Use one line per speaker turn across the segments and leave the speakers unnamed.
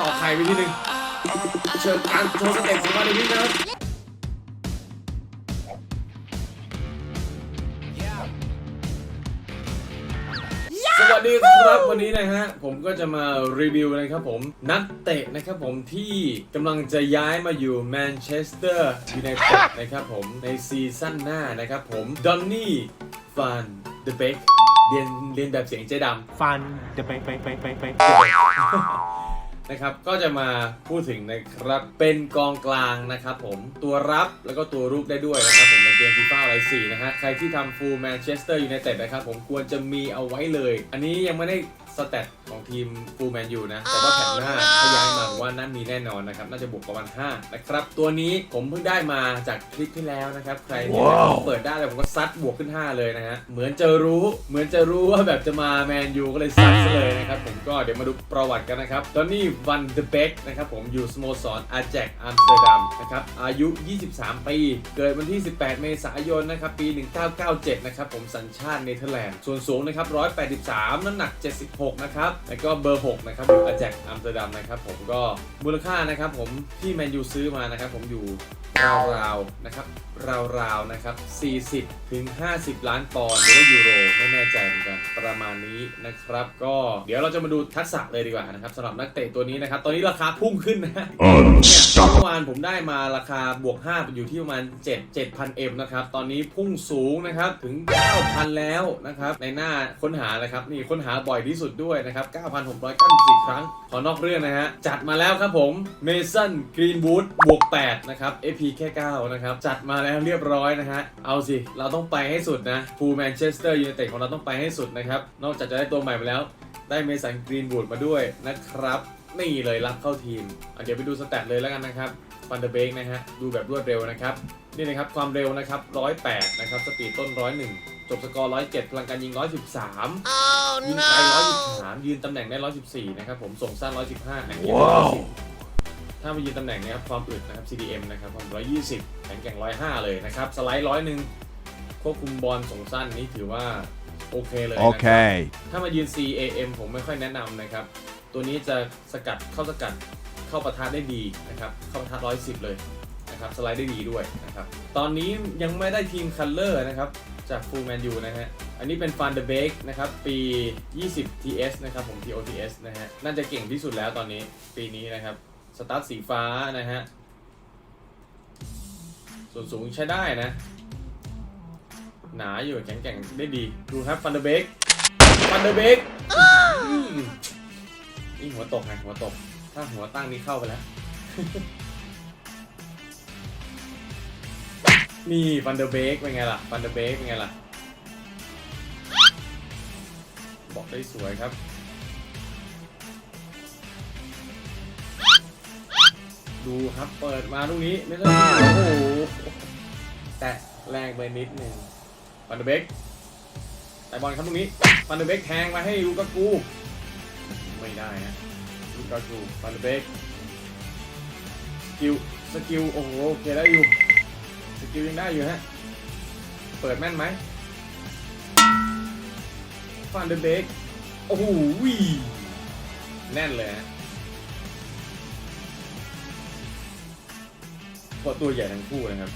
ต่อไข่ไปทีหนึ่งเชิญการโชว์สเต็ปของมาในนี้นะครับสวัสดีครับวันนี้นะฮะผมก็จะมารีวิวนะครับผมนักเตะนะครับผมที่กำลังจะย้ายมาอยู่แมนเชสเตอร์ยูไนเต็ดนะครับผมในซีซั่นหน้านะครับผมดอนนี่ฟันเดอะเบกเรียนเรียนแบบเสียงเจ๊ดำ
ฟันจะไปไปไปไปไป
นะครับ ก็จะมาพูดถึงนะครับเป็นกองกลางนะครับผมตัวรับแล้วก็ตัวรุกได้ด้วยนะครับผมในเกมฟีฟ่าอะไรสี่นะฮะใครที่ทำฟูลแมนเชสเตอร์ยูไนเต็ดนะครับผมควรจะมีเอาไว้เลย อันนี้ยังไม่ได้ สเตตของทีมฟูลแมนยูนะ แต่ว่าแผนหน้าถ้าย้ายมาผมว่าน่ามีแน่นอนนะครับ น่าจะบวกประมาณ5นะครับ ตัวนี้ผมเพิ่งได้มาจากคลิปที่แล้วนะครับ ใครที่ผมเปิดได้แล้วผมก็ซัดบวกขึ้น 5 เลยนะฮะ เหมือนจะรู้ เหมือนจะรู้ว่าแบบจะมาแมนยูก็เลยซัดซะเลยนะครับผมก็เดี๋ยวมาดูประวัติกันนะครับ ตอนนี้วันเดเบกนะครับผมอยู่สโมสรอาแจกอัมสเตอร์ดัมนะครับ อายุ 23 ปี เกิดวันที่ 18 เมษายนนะครับ ปี 1997 นะครับผมสัญชาติเนเธอร์แลนด์ ส่วนสูงนะครับ183 น้ำหนัก 76นะครับ แล้วก็เบอร์ 6 นะครับ อยู่อาแจกอัมสเตอร์ดัมนะครับผมก็มูลค่านะครับผมที่แมนยูซื้อมานะครับผมอยู่ราวๆนะครับ ราวๆนะครับ 40ถึง50 ล้านปอนด์หรือว่ายูโรไม่แน่ใจเหมือนกันประมาณนี้นะครับ ก็เดี๋ยวเราจะมาดูทักษะเลยดีกว่านะครับสำหรับนักเตะตัวนี้นะครับ ตอนนี้ราคาพุ่งขึ้นนะเนี่ยเมื่อวานผมได้มาราคาบวก 5 อยู่ที่ประมาณ 7 7,000เอ็มนะครับ ตอนนี้พุ่งสูงนะครับถึง 9,000 แล้วนะครับ ในหน้าค้นหาเลยครับ นี่ค้นหาบ่อยที่สุดด้วยนะครับ 9,694 ครั้ง ขอนอกเรื่องนะฮะจัดมาแล้วครับผมเมสันกรีนบู d บวก8นะครับ AP แค่9นะครับจัดมาแล้วเรียบร้อยนะฮะ เอาสิ เราต้องไปให้สุดนะฟูแมนเชสเตอร์ยูไนเต็ดของเราต้องไปให้สุดนะครับ นอกจากจะได้ตัวใหม่มาแล้ว ได้เมสันกรีนบู d มาด้วยนะครับ นี่เลยรับเข้าทีมอะเดี๋ยวไปดูสแตทเลยแล้วกันนะครับฟันเดอร์เบกนะฮะ ดูแบบรวดเร็วนะครับ นี่นะครับความเร็วนะครับ 108 นะครับ สปีดต้น 101 จบสกอร์ 107 พลังการยิง 113ยิงไกล113 ยืนตำแหน่งได้ 114 นะครับผม ส่งสั้น 115แข็งแกร่ง110 ถ้ามายืนตำแหน่งเนี้ครับความอึดนะครับ CDM นะครับความ120 แข็งแกร่ง 105 เลยนะครับ สไลด์ร้อยหนึ่งควบคุมบอลส่งสั้นนี่ถือว่า โอเคเลยนะครับ
Okay.
ถ้ามายืน CAM ผมไม่ค่อยแนะนำนะครับ ตัวนี้จะสกัดเข้าสกัดเข้าประทะได้ดีนะครับ เข้าประทะ110 เลยนะครับ สไลด์ได้ดีด้วยนะครับ ตอนนี้ยังไม่ได้ทีมคัลเลอร์นะครับ จากฟูลแมนยูนะฮะ อันนี้เป็นฟันเดเบกนะครับ ปี 20 TS นะครับผม TOTS นะฮะ น่าจะเก่งที่สุดแล้วตอนนี้ปีนี้นะครับ สตาร์ทสีฟ้านะฮะ ส่วนสูงใช้ได้นะ หนาอยู่แข็งแกร่งได้ดี ดูครับฟันเดเบกฟันเดเบกนี่หัวตกไงหัวตก ถ้าหัวตั้งนี่เข้าไปแล้ว นี่ฟันเดอร์เบกเป็นไงล่ะฟันเดอร์เบกเป็นไงล่ะ บอกได้สวยครับ ดูครับเปิดมาลูกนี้ไม่ใช่โอ้โหแต่แรงไปนิดหนึ่งฟันเดเบกแต่บอลครับลูกนี้ฟันเดเบกแทงมาให้ลูกากูไม่ได้นะลูกากูฟันเดเบกสกิลสกิลโอ้โหโอเคได้อยู่สกิลยังได้อยู่ฮะเปิดแม่นไหมฟันเดเบกโอ้โหแน่นเลยฮะ เพราะตัวใหญ่ทั้งคู่นะครับ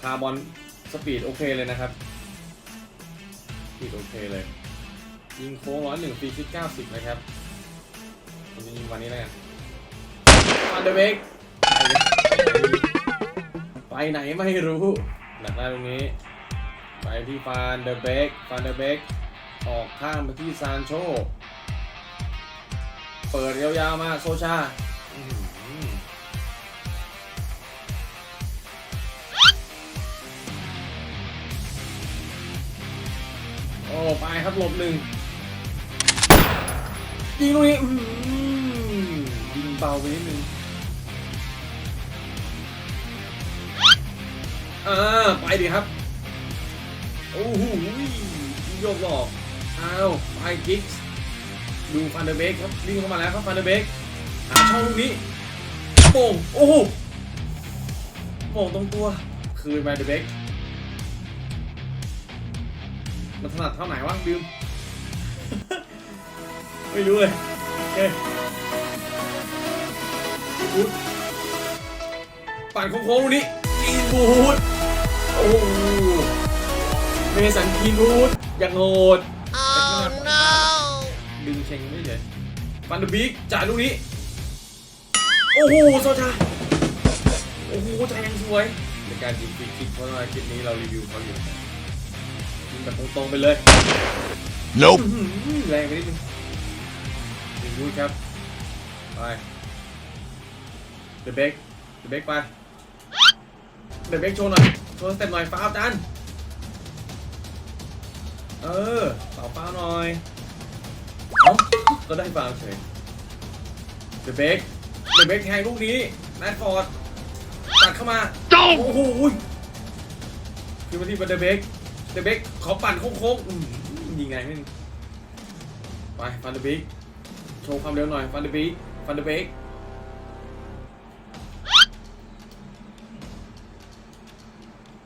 พาบอลสปีดโอเคเลยนะครับสปีดโอเคเลยยิงโค้งร้อยหนึ่งฟรีคิกเก้าสิบนะครับผมจะยิงวันนี้แล้วกันฟันเดอร์เบกไปไหนไม่รู้หนักได้ตรงนี้ ไปที่ฟานเดอร์เบกฟานเดอร์เบกออกข้างไปที่ซานโช เปิดยาวๆมาโซชา ไปครับหลบหนึ่งยิงตรงนี้อื้อหือยิงเบาไปนิดนึงอ่าไปดิครับ โอ้โหโยกหลอกอ้าวไปกิ๊กดูฟันเดอร์เบกครับวิ่งเข้ามาแล้วครับฟันเดอร์เบกหาช่องลูกนี้โป่งโอ้โหโป่งตรงตัว คืนไปเดอร์เบก มันถนัดเท่าไหนวะบิมไม่รู้เลยโอเคบูดปั่นโค้งๆตรงนี้กินบูดโอ้โหเมสันกินบูดอย่างโหด
Oh no!
ดึงเชงไม่เลยฟันเดอร์บิ๊กจ่ายลูกนี้ โอ้โหโซชาโอ้โหจ่ายยังสวยในการยิงฟรีคิกเพราะว่าคลิปนี้เรารีวิวเขาอยู่ ยิงแบบตรงๆไปเลย
Nope.
อื้อหือแรงไปนิดนึงยิงบูดครับ ไป เดอะเบกเดอะเบกไป เดอะเบกโชว์หน่อย โชว์สเต็ปหน่อยฟ้าวจานเออเป่าฟ้าวหน่อยเอ้าก็ได้ฟาวเฉย เดอะเบกเดอะเบกแทงลูกนี้แรดฟอร์ดตัดเข้ามา โอ้โหคือมาที่เดอะเบก เดอะเบกขอปั่นโค้งๆอื้อหือยิงไงไม่ไปฟันเดอะเบกโชว์ความเร็วหน่อยฟันเดอะเบกฟันเดอะเบก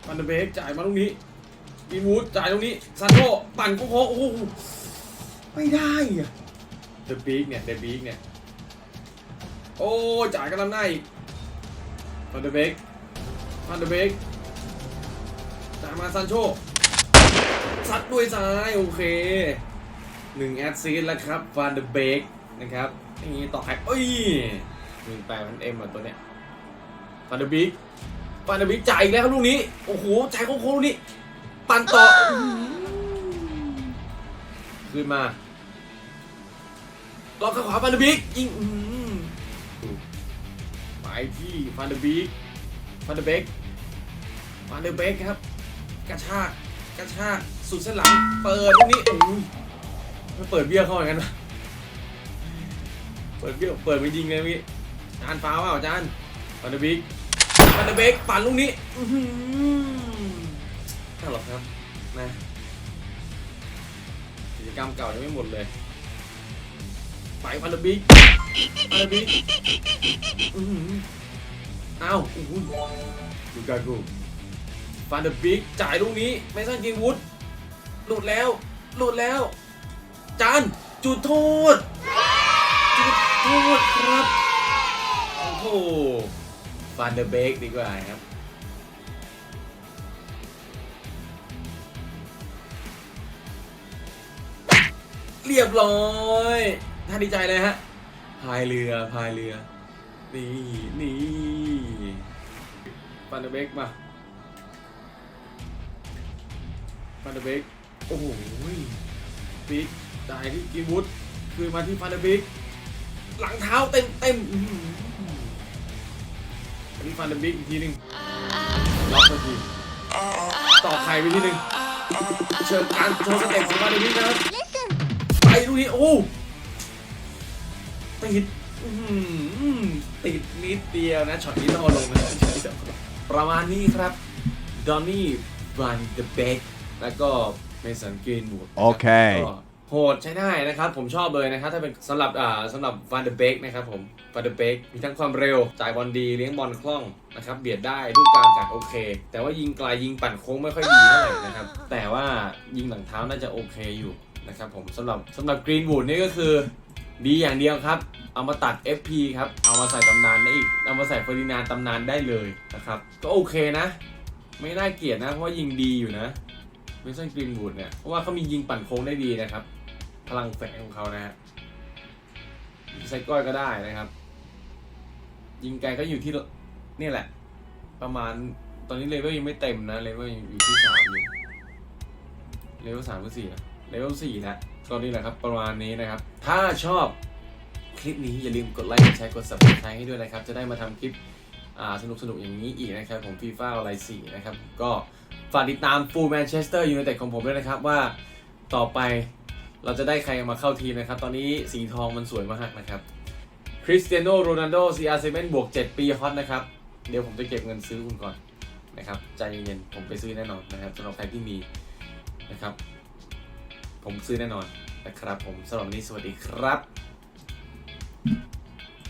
ฟันเดอะเบกจ่ายมาลูกนี้มีวูดจ่ายลูกนี้ซานโตปั่นโค้งๆโอ้โหไม่ได้อะเดอะบิ๊กเนี่ยเดอะบิ๊กเนี่ยโอ้จ่ายกันลำหน้าอีกฟันเดอร์เบกฟันเดอร์เบกจ่ายมาซันโช ด้วยซ้ายโอเคหนึ่งแอดซีดแล้วครับฟันเดอร์เบกนะครับนี้ต่อใครเอ้ยหนึ่งแปดพันเอ็มอะตัวเนี้ยฟันเดอร์บิ๊กฟันเดอร์บิ๊กจ่ายอีกแล้วลูกนี้ โอ้โหจ่ายโค้งๆลูกนี้ปั่นต่ออื้อหือขึ้นมาล็อกขาขวาฟันเดอร์บิกยิงหือไปที่ฟันเดอร์บิกฟันเดอร์เบกฟันเดอร์เบกครับ กระชากกระชาก สุดเส้นหลัง เปิดตรงนี้อุ้ยมันเปิดเบี้ยเข้าเหมือนกันนะเปิดเบี้ยเปิดไปยิงเลยพี่จานฟ้าวเปล่าจานฟันเดอร์บิกฟันเดอร์เบกปั่นลูกนี้อื้อหือน่าหรอกครับนะกิจกรรมเก่ายังไม่หมดเลยไปพันธบิ๊กพันธบิ๊กอื้อหืออ้าวโอ้โหดูกากูฟันเดอร์บิ๊กจ่ายลูกนี้ ไม่สั้นกิงวุฒห ลุดแล้ว หลุดแล้ว จานจุดโทษ จุดโทษครับ โอ้โหฟันเดอร์เบกดีกว่าครับเรียบร้อยท่านดีใจเลยฮะ พายเรือ พายเรือ นี่ นี่ฟันเดอร์เบกมาฟันเดอร์เบก โอ้โหบิ๊กจ่ายที่กินวุฒคืนมาที่ฟันเดอร์เบกหลังเท้าเต็มเต็มอื้อหืออันนี้ฟันเดอร์เบกอีกทีหนึ่งล็อกไปทีต่อไข่ไปทีหนึ่งเชิญการโชว์สเต็ปของฟันเดอร์เบกนะครับไปดูนี่โอ้ติดอื้อหือติดนิดเดียวนะช็อตนี้ต้องเอาลงนะช็อตนี้ต้องเอาลงประมาณนี้ครับดอนนี่บันเดอะเบกแล้วก็ เมสันกรีนวูด
โอเค
ก็โหดใช้ได้นะครับ ผมชอบเลยนะครับ ถ้าเป็นสำหรับอ่าสำหรับฟันเดอะเบกนะครับผมฟันเดอะเบกมีทั้งความเร็ว จ่ายบอลดี เลี้ยงบอลคล่องนะครับ เบียดได้ลูกกลางกัดโอเค แต่ว่ายิงไกลยิงปั่นโค้งไม่ค่อยดีเท่าไหร่นะครับ แต่ว่ายิงหลังเท้าน่าจะโอเคอยู่นะครับผมสำหรับสำหรับกรีนวูดนี่ก็คือดีอย่างเดียวครับ เอามาตัด FP ครับ เอามาใส่ตำนานได้อีก เอามาใส่เฟอร์ดินานด์ตำนานได้เลยนะครับ ก็โอเคนะ ไม่น่าเกลียดนะ เพราะว่ายิงดีอยู่นะ เมสันกรีนวูดเนี่ยเพราะว่าเขามียิงปั่นโค้งได้ดีนะครับ พลังแฝงของเขานะฮะใส่ก้อยก็ได้นะครับ ยิงไกลก็อยู่ที่นี่แหละ ประมาณตอนนี้เลเวลยังไม่เต็มนะเลเวลยังอยู่ที่สามอยู่เลเวลสามหรือสี่นะเลเวลสี่นะตอนนี้แหละครับประมาณนี้นะครับ ถ้าชอบคลิปนี้อย่าลืมกดไลค์กดแชร์กด subscribe ให้ด้วยนะครับ จะได้มาทำคลิปสนุกสนุกๆอย่างนี้อีกนะครับ ผมฟีฟ่าอะไรสี่นะครับก็ ฝากติดตามฟูลแมนเชสเตอร์ยูไนเต็ดของผมด้วยนะครับว่าต่อไปเราจะได้ใครมาเข้าทีมนะครับ ตอนนี้สีทองมันสวยมากนะครับคริสเตียโนโรนัลโด CR7 บวก 7 ปีฮอตนะครับ เดี๋ยวผมจะเก็บเงินซื้อคุณก่อนนะครับ ใจเย็นๆผมไปซื้อแน่นอนนะครับสำหรับใครที่มีนะครับ ผมซื้อแน่นอนนะครับผมสำหรับวันนี้สวัสดีครับ